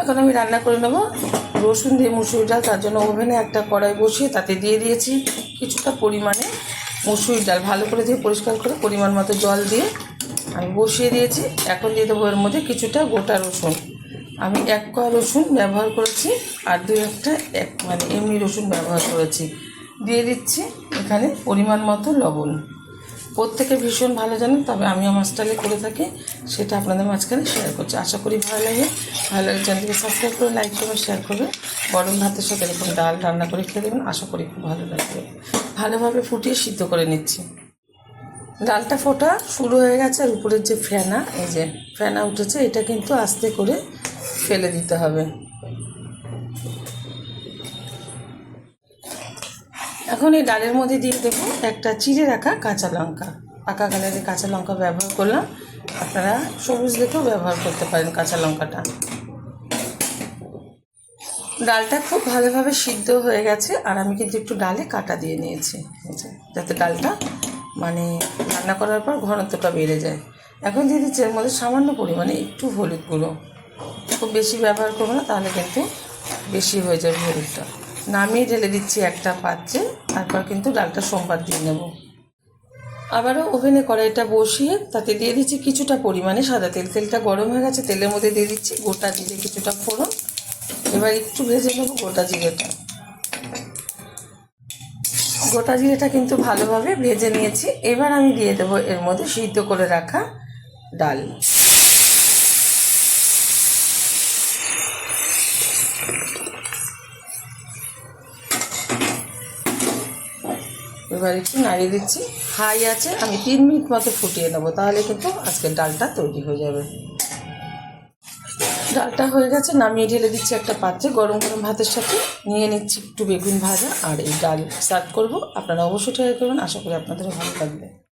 এখন আমি রান্না করে নেব। রসুন দিয়ে মুসুরি ডাল, তার জন্য ওভেনে একটা কড়াই বসিয়ে তাতে দিয়ে দিয়েছি কিছুটা পরিমাণে মুসুরি ডাল। ভালো করে দিয়ে পরিষ্কার করে পরিমাণ মতো জল দিয়ে আমি বসিয়ে দিয়েছি। এখন দিয়ে দেবো এর মধ্যে কিছুটা গোটা রসুন। আমি এক কোয়া রসুন ব্যবহার করেছি আর দু একটা এক মানে এমনি রসুন ব্যবহার করেছি। দিয়ে দিচ্ছি এখানে পরিমাণ মতো লবণ। প্রত্যেকে ভীষণ ভালো জানেন, তবে আমি আমার স্টাইলে করে থাকি, সেটা আপনাদের মাঝখানে শেয়ার করছি। আশা করি ভালো লাগে। ভালো লাগে চ্যানেলটিকে সাবস্ক্রাইব করে লাইক করবেন শেয়ার করবে গরম ভাতের সাথে এরকম ডাল রান্না করে খেয়ে দেবেন, আশা করি খুব ভালো লাগবে। ভালোভাবে ফুটিয়ে সিদ্ধ করে নিচ্ছি। ডালটা ফোটা শুরু হয়ে গেছে, আর উপরের যে ফেনা, এই যে ফেনা উঠেছে, এটা কিন্তু আস্তে করে ফেলে দিতে হবে। এখন এই ডালের মধ্যে দিয়ে দেবো একটা চিড়ে রাখা কাঁচা লঙ্কা। পাকা কালারের কাঁচা লঙ্কা ব্যবহার করলাম। আপনারা সবুজ দেখেও ব্যবহার করতে পারেন কাঁচা লঙ্কাটা। ডালটা খুব ভালোভাবে সিদ্ধ হয়ে গেছে আর আমি কিন্তু একটু ডালে কাটা দিয়ে নিয়েছি যাতে ডালটা মানে রান্না করার পর ঘনত্বটা বেড়ে যায়। এখন দিয়ে দিচ্ছি এর মধ্যে সামান্য পরিমাণে একটু হলুদ গুঁড়ো। খুব বেশি ব্যবহার করব না, তাহলে কিন্তু বেশি হয়ে যাবে হলুদটা। নামিয়ে ঢেলে দিচ্ছি একটা পাত্রে, তারপর কিন্তু ডালটা সোমবার দিয়ে নেব। আবারও ওভেনে কড়াইটা বসিয়ে তাতে দিয়ে দিচ্ছি কিছুটা পরিমাণে সাদা তেল। তেলটা গরম হয়ে গেছে, তেলের মধ্যে দিয়ে দিচ্ছি গোটা জিরে কিছুটা ফোড়ন। এবার একটু ভেজে নেব গোটা জিরেটা। গোটা জিরেটা কিন্তু ভালোভাবে ভেজে নিয়েছি। এবার আমি দিয়ে দেবো এর মধ্যে সিদ্ধ করে রাখা ডাল। এবার একটু নাড়িয়ে দিচ্ছি। হাই আছে, আমি তিন মিনিট মতো ফুটিয়ে নেব, তাহলে কিন্তু আজকের ডালটা তৈরি হয়ে যাবে। ডালটা হয়ে গেছে, নামিয়ে ঢেলে দিচ্ছি একটা পাত্রে, গরম গরম ভাতের সাথে। নিয়ে নিচ্ছি একটু বেগুন ভাজা, আর এই ডাল সার্ভ করব। আপনারা অবশ্যই ট্রাই করবেন, আশা করি আপনাদেরও ভালো লাগবে।